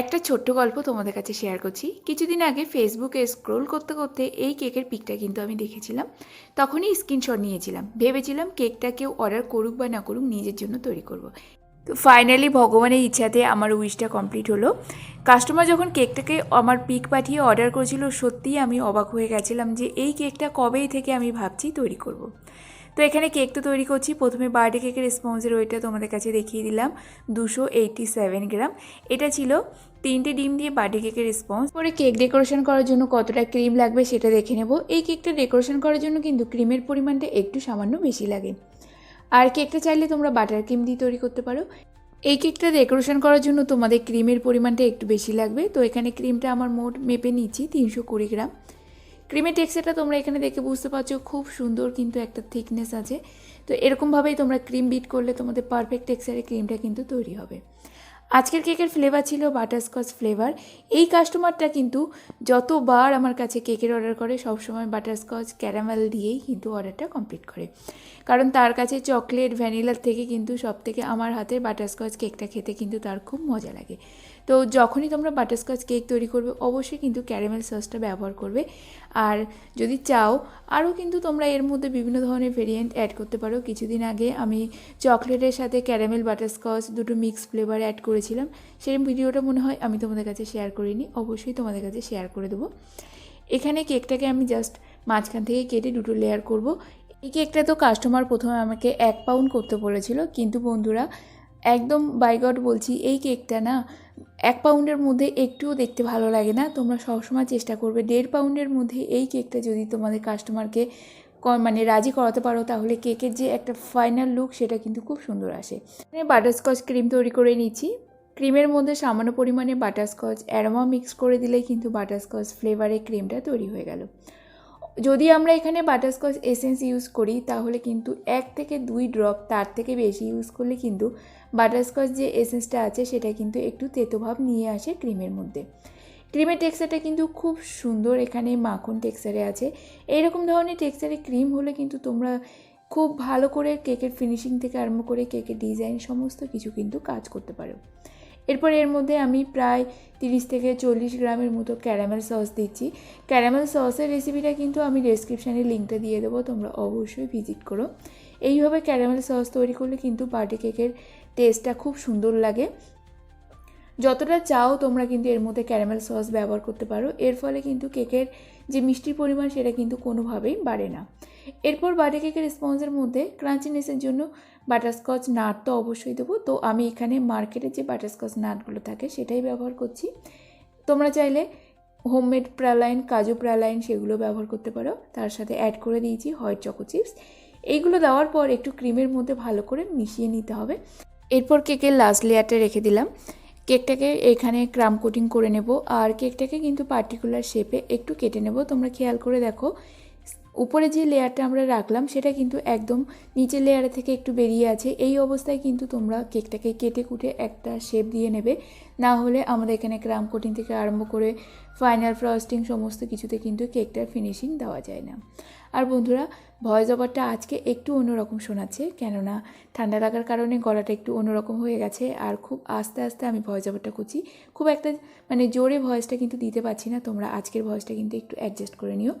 একটা ছোট্ট গল্প তোমাদের কাছে শেয়ার করছি। কিছুদিন আগে ফেসবুকে স্ক্রোল করতে করতে এই কেকের পিকটা কিন্তু আমি দেখেছিলাম। তখনই স্ক্রিনশট নিয়েছিলাম। ভেবেছিলাম কেকটা কেউ অর্ডার করুক বা না করুক নিজের জন্য তৈরি করব। তো ফাইনালি ভগবানের ইচ্ছাতে আমার উইশটা কমপ্লিট হলো। কাস্টমার যখন কেকটাকে আমার পিক পাঠিয়ে অর্ডার করেছিল, সত্যিই আমি অবাক হয়ে গেছিলাম যে এই কেকটা কবেই থেকে আমি ভাবছি তৈরি করব। তো এখানে কেক তো তৈরি করছি। প্রথমে বার্থডে কেকের স্পঞ্জের ওইটা তোমাদের কাছে দেখিয়ে দিলাম। দুশো এইটটি সেভেন গ্রাম এটা ছিল তিনটে ডিম দিয়ে বার্থডে কেকের রেসপন্স পরে কেক ডেকোরেশন করার জন্য কতটা ক্রিম লাগবে সেটা দেখে নেব। এই কেকটা ডেকোরেশন করার জন্য কিন্তু ক্রিমের পরিমাণটা একটু সামান্য বেশি লাগে। আর কেকটা চাইলে তোমরা বাটার ক্রিম দিয়ে তৈরি করতে পারো। এই কেকটা ডেকোরেশন করার জন্য তোমাদের ক্রিমের পরিমাণটা একটু বেশি লাগবে। তো এখানে ক্রিমটা আমার মোট মেপে নিচ্ছি, তিনশো কুড়ি গ্রাম। ক্রিমের টেক্সচারটা তোমরা এখানে দেখে বুঝতে পারছ, খুব সুন্দর কিন্তু একটা থিকনেস আছে। তো এরকমভাবেই তোমরা ক্রিম বিট করলে তোমাদের পারফেক্ট টেক্সচারের ক্রিমটা কিন্তু তৈরি হবে। আজকের কেকের ফ্লেভার ছিল বাটারস্কচ ফ্লেভার এই কাস্টমারটা কিন্তু যতবার আমার কাছে কেকের অর্ডার করে, সবসময় বাটারস্কচ ক্যারামেল দিয়েই কিন্তু অর্ডারটা কমপ্লিট করে। কারণ তার কাছে চকলেট ভ্যানিলার থেকে কিন্তু সব থেকে আমার হাতের বাটারস্কচ কেকটা খেতে কিন্তু তার খুব মজা লাগে। তো যখনই তোমরা বাটারস্কচ কেক তৈরি করবে, অবশ্যই কিন্তু ক্যারামেল সসটা ব্যবহার করবে। আর যদি চাও, আরও কিন্তু তোমরা এর মধ্যে বিভিন্ন ধরনের ভেরিয়েন্ট অ্যাড করতে পারো। কিছুদিন আগে আমি চকলেটের সাথে ক্যারামেল বাটারস্কচ দুটো মিক্স ফ্লেভার অ্যাড করেছিলাম। সেই ভিডিওটা মনে হয় আমি তোমাদের কাছে শেয়ার করিনি। অবশ্যই তোমাদের কাছে শেয়ার করে দেবো। এখানে কেকটাকে আমি জাস্ট মাঝখান থেকে কেটে দুটো লেয়ার করব। এই কেকটা তো কাস্টমার প্রথমে আমাকে এক পাউন্ড করতে বলেছিল। কিন্তু বন্ধুরা, একদম বাইগড বলছি, এই কেকটা না, এক পাউন্ডের মধ্যে একটুও দেখতে ভালো লাগে না। তোমরা সবসময় চেষ্টা করবে। দেড় পাউন্ডের মধ্যে এই কেকটা যদি তোমাদের কাস্টমারকে মানে রাজি করাতে পারো, তাহলে কেকের যে একটা ফাইনাল লুক সেটা কিন্তু খুব সুন্দর আসে। বাটারস্কচ ক্রিম তৈরি করে নিচ্ছি। ক্রিমের মধ্যে সামান্য পরিমাণে বাটারস্কচ অ্যারোমা মিক্স করে দিলেই কিন্তু বাটারস্কচ ফ্লেভারের ক্রিমটা তৈরি হয়ে গেল। যদি আমরা এখানে বাটারস্কচ এসেন্স ইউজ করি, তাহলে কিন্তু এক থেকে দুই ড্রপ তার থেকে বেশি ইউজ করলে কিন্তু বাটারস্কচ যে এসেন্সটা আছে, সেটা কিন্তু একটু তেতোভাব নিয়ে আসে ক্রিমের মধ্যে। ক্রিমের টেক্সচারটা কিন্তু খুব সুন্দর এখানে মাখন টেক্সচারে আছে। এইরকম ধরনের টেক্সচারে ক্রিম হলে কিন্তু তোমরা খুব ভালো করে কেকের ফিনিশিং থেকে আরম্ভ করে কেকের ডিজাইন সমস্ত কিছু কিন্তু কাজ করতে পারো। এরপর এর মধ্যে আমি প্রায় তিরিশ থেকে চল্লিশ গ্রামের মতো ক্যারামেল সস দিচ্ছি। ক্যারামেল সসের রেসিপিটা কিন্তু আমি ডেসক্রিপশানে লিঙ্কটা দিয়ে দেবো, তোমরা অবশ্যই ভিজিট করো। এইভাবে ক্যারামেল সস তৈরি করলে কিন্তু বার্থডে কেকের টেস্টটা খুব সুন্দর লাগে। যতটা চাও তোমরা কিন্তু এর মধ্যে ক্যারামেল সস ব্যবহার করতে পারো। এর ফলে কিন্তু কেকের যে মিষ্টির পরিমাণ সেটা কিন্তু কোনোভাবেই বাড়ে না। এরপর বার্থডে কেকের স্পঞ্জের মধ্যে ক্রাঞ্চিনেসের জন্য বাটারস্কচ নাট তো অবশ্যই দেবো। তো আমি এখানে মার্কেটে যে বাটারস্কচ নাটগুলো থাকে সেটাই ব্যবহার করছি। তোমরা চাইলে হোমমেড প্রালাইন, কাজু প্রালাইন সেগুলো ব্যবহার করতে পারো। তার সাথে অ্যাড করে দিয়েছি হোয়াইট চকো চিপস। এইগুলো দেওয়ার পর একটু ক্রিমের মধ্যে ভালো করে মিশিয়ে নিতে হবে। এরপর কেকের লাস্ট লেয়ারটা রেখে দিলাম। কেকটাকে এখানে ক্রাম কোটিং করে নেব। আর কেকটাকে কিন্তু পার্টিকুলার শেপে একটু কেটে নেব। তোমরা খেয়াল করে দেখো উপরে যে লেয়ারটা আমরা রাখলাম, সেটা কিন্তু একদম নিচের লেয়ারে থেকে একটু বেরিয়ে আছে। এই অবস্থায় কিন্তু তোমরা কেকটাকে কেটে কুটে একটা শেপ দিয়ে নেবে। না হলে আমাদের এখানে ক্রাম কোটিং থেকে আরম্ভ করে ফাইনাল ফ্রস্টিং সমস্ত কিছুতে কিন্তু কেকটার ফিনিশিং দেওয়া যায় না। আর বন্ধুরা ভয়েস ওভারটা আজকে একটু অন্যরকম শোনাচ্ছে, কেননা ঠান্ডা লাগার কারণে গলাটা একটু অন্যরকম হয়ে গেছে। আর খুব আস্তে আস্তে আমি ভয়েস ওভারটা করছি খুব একটা মানে জোরে ভয়েসটা কিন্তু দিতে পারছি না। তোমরা আজকের ভয়েসটা কিন্তু একটু অ্যাডজাস্ট করে নিও।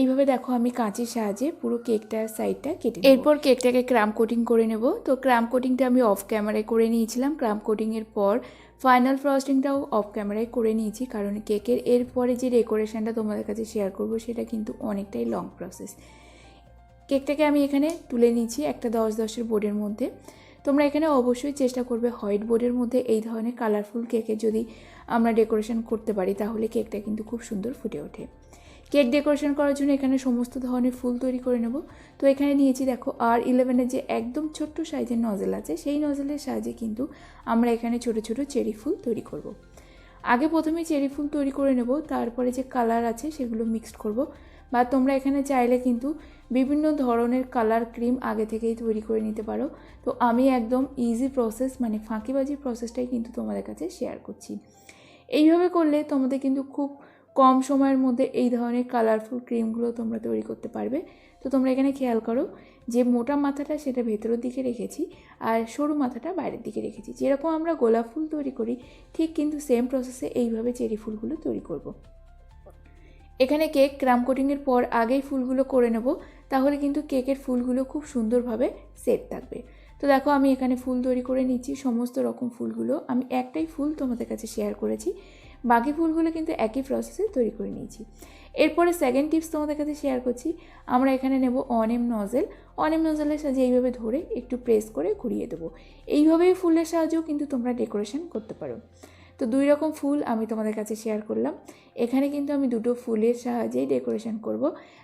এইভাবে দেখো আমি কাঁচের সাহায্যে পুরো কেকটার সাইডটা কেটে এরপর কেকটাকে ক্রাম কোটিং করে নেব। তো ক্রাম কোটিংটা আমি অফ ক্যামেরায় করে নিয়েছিলাম। ক্রাম কোটিংয়ের পর ফাইনাল ফ্রস্টিংটাও অফ ক্যামেরায় করে নিয়েছি। কারণ কেকের এরপরে যে ডেকোরেশনটা তোমাদের কাছে শেয়ার করব, সেটা কিন্তু অনেকটাই লং প্রসেস কেকটাকে আমি এখানে তুলে নিয়েছি একটা দশ দশের বোর্ডের মধ্যে। তোমরা এখানে অবশ্যই চেষ্টা করবে হোয়াইট বোর্ডের মধ্যে এই ধরনের কালারফুল কেকের যদি আমরা ডেকোরেশন করতে পারি, তাহলে কেকটা কিন্তু খুব সুন্দর ফুটে ওঠে। কেক ডেকোরেশন করার জন্য এখানে সমস্ত ধরনের ফুল তৈরি করে নেব। তো এখানে নিয়েছি দেখো আর ইলেভেনের যে একদম ছোট্ট সাইজের নজেল আছে, সেই নজেলের সাহায্যে কিন্তু আমরা এখানে ছোট ছোট চেরি ফুল তৈরি করব। আগে প্রথমে চেরি ফুল তৈরি করে নেব, তারপরে যে কালার আছে সেগুলো মিক্সড করব। বা তোমরা এখানে চাইলে কিন্তু বিভিন্ন ধরনের কালার ক্রিম আগে থেকেই তৈরি করে নিতে পারো। তো আমি একদম ইজি প্রসেস মানে ফাঁকিবাজি প্রসেসটাই কিন্তু তোমাদের কাছে শেয়ার করছি। এইভাবে করলে তোমাদের কিন্তু খুব কম সময়ের মধ্যে এই ধরনের কালারফুল ক্রিমগুলো তোমরা তৈরি করতে পারবে। তো তোমরা এখানে খেয়াল করো যে মোটা মাথাটা সেটা ভেতরের দিকে রেখেছি আর সরু মাথাটা বাইরের দিকে রেখেছি। যেরকম আমরা গোলাপ ফুল তৈরি করি, ঠিক কিন্তু সেম প্রসেসে এইভাবে চেরি ফুলগুলো তৈরি করব। এখানে কেক ক্রাম কোটিংয়ের পর আগেই ফুলগুলো করে নেব, তাহলে কিন্তু কেকের ফুলগুলো খুব সুন্দরভাবে সেট থাকবে। তো দেখো আমি এখানে ফুল তৈরি করে নিচ্ছি, সমস্ত রকম ফুলগুলো। আমি একটাই ফুল তোমাদের কাছে শেয়ার করেছি বাকি ফুলগুলো কিন্তু একই প্রসেসে তৈরি করে নিয়েছি। এরপরে সেকেন্ড টিপস তোমাদের কাছে শেয়ার করছি। আমরা এখানে নেব অনেম নজেল অনেম নজেলের সাহায্যে এইভাবে ধরে একটু প্রেস করে ঘুরিয়ে দেবো। এইভাবেই ফুলের সাহায্যেও কিন্তু তোমরা ডেকোরেশন করতে পারো। তো দুই রকম ফুল আমি তোমাদের কাছে শেয়ার করলাম। এখানে কিন্তু আমি দুটো ফুলের সাহায্যেই ডেকোরেশন করব।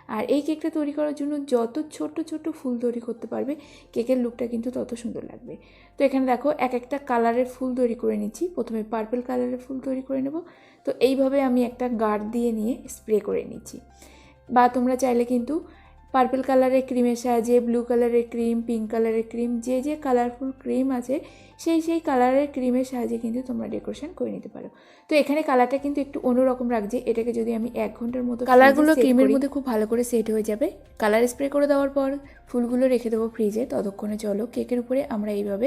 আর এই কেকটা তৈরি করার জন্য যত ছোট ছোট ফুল তৈরি করতে পারবে, কেকের লুকটা কিন্তু তত সুন্দর লাগবে। তো এখানে দেখো, এক একটা কালারের ফুল তৈরি করে নিচ্ছি। প্রথমে পার্পল কালারের ফুল তৈরি করে নেব। তো এইভাবে আমি একটা গার্ড দিয়ে নিয়ে স্প্রে করে নিচ্ছি। বা তোমরা চাইলে কিন্তু পার্পল কালারের ক্রিমের সাহায্যে ব্লু কালারের ক্রিম পিঙ্ক কালারের ক্রিম যে যে কালারফুল ক্রিম আছে সেই সেই কালারের ক্রিমের সাহায্যে কিন্তু তোমরা ডেকোরেশন করে নিতে পারো। তো এখানে কালারটা কিন্তু একটু অন্যরকম রাখছে এটাকে যদি আমি এক ঘণ্টার মতো কালারগুলো ক্রিমের মধ্যে খুব ভালো করে সেট হয়ে যাবে। কালার স্প্রে করে দেওয়ার পর ফুলগুলো রেখে দেবো ফ্রিজে ততক্ষণে চলো কেকের উপরে আমরা এইভাবে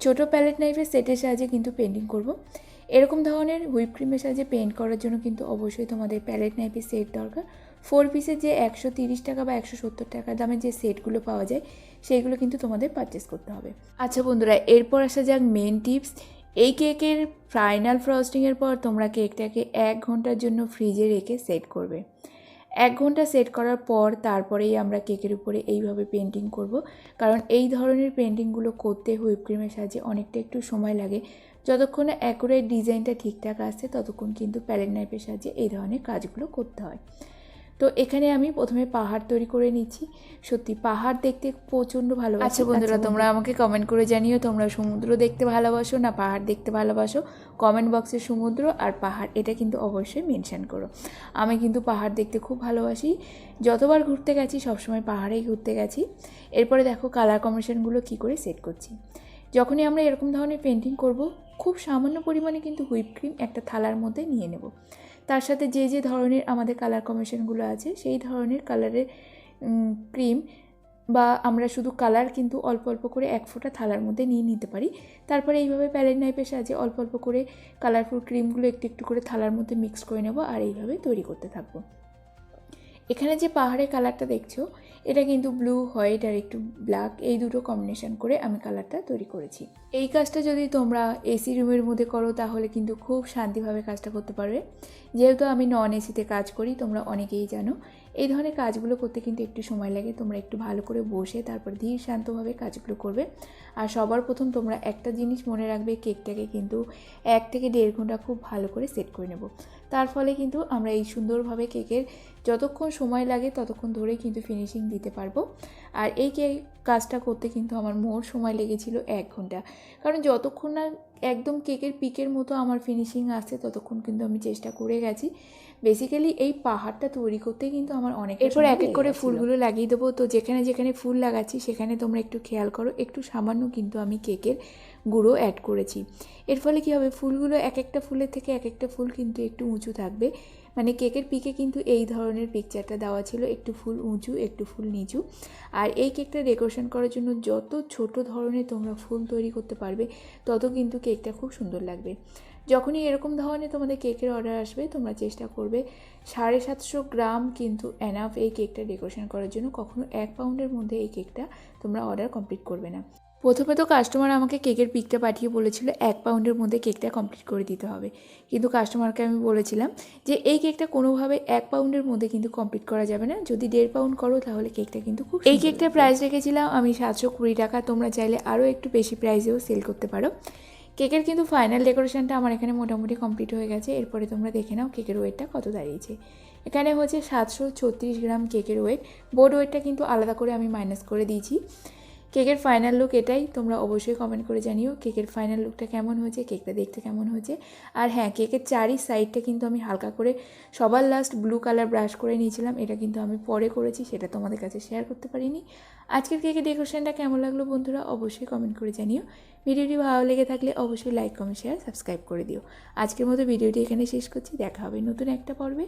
ছোট প্যালেট নাইফের সেটের সাহায্যে কিন্তু পেন্টিং করব। এরকম ধরনের হুইপ ক্রিমের সাহায্যে পেন্ট করার জন্য কিন্তু অবশ্যই তোমাদের প্যালেট নাইফের সেট দরকার। ফোর পিসের যে একশো তিরিশ টাকা বা একশো সত্তর টাকা দামের যে সেটগুলো পাওয়া যায় সেইগুলো কিন্তু তোমাদের পারচেস করতে হবে। আচ্ছা বন্ধুরা, এরপর আসা যাক মেন টিপস এই কেকের ফাইনাল ফ্রস্টিংয়ের পর তোমরা কেকটাকে এক ঘণ্টার জন্য ফ্রিজে রেখে সেট করবে। এক ঘণ্টা সেট করার পর তারপরেই আমরা কেকের উপরে এইভাবে পেন্টিং করব। কারণ এই ধরনের পেন্টিংগুলো করতে হুইপ ক্রিমের সাহায্যে অনেকটা একটু সময় লাগে। যতক্ষণ অ্যাকুরেট ডিজাইনটা ঠিকঠাক আসছে, ততক্ষণ কিন্তু প্যালেট নাইফের সাহায্যে এই ধরনের কাজগুলো করতে হয়। তো এখানে আমি প্রথমে পাহাড় তৈরি করে নিচ্ছি। সত্যি পাহাড় দেখতে প্রচণ্ড ভালো আচ্ছা বন্ধুরা তোমরা আমাকে কমেন্ট করে জানিও তোমরা সমুদ্র দেখতে ভালোবাসো না পাহাড় দেখতে ভালোবাসো? কমেন্ট বক্সে সমুদ্র আর পাহাড় এটা কিন্তু অবশ্যই মেনশন করো। আমি কিন্তু পাহাড় দেখতে খুব ভালোবাসি। যতবার ঘুরতে গেছি সবসময় পাহাড়েই ঘুরতে গেছি। এরপরে দেখো কালার কম্বিনেশনগুলো কী করে সেট করছি। যখনই আমরা এরকম ধরনের পেন্টিং করব খুব সামান্য পরিমাণে কিন্তু হুইপ ক্রিম একটা থালার মধ্যে নিয়ে নেব। তার সাথে যে যে ধরনের আমাদের কালার কমিশনগুলো আছে, সেই ধরনের কালারের ক্রিম বা আমরা শুধু কালার কিন্তু অল্প অল্প করে এক ফোঁটা থালার মধ্যে নিয়ে নিতে পারি। তারপরে এইভাবে প্যালেট নাইপের সাহায্যে অল্প অল্প করে কালারফুল ক্রিমগুলো একটু একটু করে থালার মধ্যে মিক্স করে নেব আর এইভাবে তৈরি করতে থাকব। এখানে যে পাহাড়ের কালারটা দেখছ, এটা কিন্তু ব্লু হোয়াইট আর একটু ব্ল্যাক এই দুটো কম্বিনেশান করে আমি কালারটা তৈরি করেছি। এই কাজটা যদি তোমরা এসি রুমের মধ্যে করো, তাহলে কিন্তু খুব শান্তিভাবে কাজটা করতে পারবে। যেহেতু আমি নন এসিতে কাজ করি, তোমরা অনেকেই জানো এই ধরনের কাজগুলো করতে কিন্তু একটু সময় লাগে। তোমরা একটু ভালো করে বসে তারপর ধীর শান্তভাবে কাজগুলো করবে। আর সবার প্রথম তোমরা একটা জিনিস মনে রাখবে, কেকটাকে কিন্তু এক থেকে দেড় ঘণ্টা খুব ভালো করে সেট করে নেব। তার ফলে কিন্তু আমরা এই সুন্দরভাবে কেকের যতক্ষণ সময় লাগে ততক্ষণ ধরে কিন্তু ফিনিশিং দিতে পারব। আর এই কেক কাজটা করতে কিন্তু আমার মোট সময় লেগেছিল এক ঘণ্টা। কারণ যতক্ষণ না একদম কেকের পিকের মতো আমার ফিনিশিং আসছে ততক্ষণ কিন্তু আমি চেষ্টা করে গেছি। বেসিক্যালি এই পাহাড়টা তৈরি করতে কিন্তু আমার অনেক এরপর এক এক করে ফুলগুলো লাগিয়ে দেবো। তো যেখানে যেখানে ফুল লাগাচ্ছি সেখানে তোমরা একটু খেয়াল করো একটু সামান্য কিন্তু আমি কেকের গুঁড়ো অ্যাড করেছি। এর ফলে কী হবে? ফুলগুলো এক একটা ফুলের থেকে এক একটা ফুল কিন্তু একটু উঁচু থাকবে। মানে কেকের পিকে কিন্তু এই ধরনের পিকচারটা দেওয়া ছিল, একটু ফুল উঁচু, একটু ফুল নিচু। আর এই কেকটা ডেকোরেশন করার জন্য যত ছোট ধরনের তোমরা ফুল তৈরি করতে পারবে, তত কিন্তু কেকটা খুব সুন্দর লাগবে। যখনই এরকম ধরনের তোমাদের কেকের অর্ডার আসবে, তোমরা চেষ্টা করবে সাড়ে সাতশো গ্রাম কিন্তু অ্যানাফ এই কেকটা ডেকোরেশন করার জন্য। কখনো এক পাউন্ডের মধ্যে এই কেকটা তোমরা অর্ডার কমপ্লিট করবে না। প্রথমে তো কাস্টমার আমাকে কেকের পিকটা পাঠিয়ে বলেছিল এক পাউন্ডের মধ্যে কেকটা কমপ্লিট করে দিতে হবে। কিন্তু কাস্টমারকে আমি বলেছিলাম যে এই কেকটা কোনোভাবে এক পাউন্ডের মধ্যে কিন্তু কমপ্লিট করা যাবে না। যদি দেড় পাউন্ড করো তাহলে কেকটা কিন্তু খুব এই কেকটার প্রাইস রেখেছিলাম আমি সাতশো কুড়ি টাকা তোমরা চাইলে আরও একটু বেশি প্রাইসেও সেল করতে পারো। কেকের কিন্তু ফাইনাল ডেকোরেশনটা আমার এখানে মোটামুটি কমপ্লিট হয়ে গেছে। এরপরে তোমরা দেখে নাও কেকের ওয়েটটা কত দাঁড়িয়েছে। এখানে হচ্ছে সাতশো ছত্রিশ গ্রাম কেকের ওয়েট বোর্ড ওয়েটটা কিন্তু আলাদা করে আমি মাইনাস করে দিয়েছি। কেকের ফাইনাল লুক এটাই। তোমরা অবশ্যই কমেন্ট করে জানিও কেকের ফাইনাল লুকটা কেমন হয়েছে, কেকটা দেখতে কেমন হয়েছে। আর হ্যাঁ কেকের চারি সাইডটা কিন্তু আমি হালকা করে সবার লাস্ট ব্লু কালার ব্রাশ করে নিয়েছিলাম। এটা কিন্তু আমি পরে করেছি, সেটা তোমাদের কাছে শেয়ার করতে পারিনি। আজকের কেকের ডেকোরেশনটা কেমন লাগল বন্ধুরা, অবশ্যই কমেন্ট করে জানিও। ভিডিওটি ভালো লেগে থাকলে অবশ্যই লাইক কমেন্ট শেয়ার সাবস্ক্রাইব করে দিও। আজকের মতো ভিডিওটি এখানে শেষ করছি। দেখা হবে নতুন একটা পর্বে।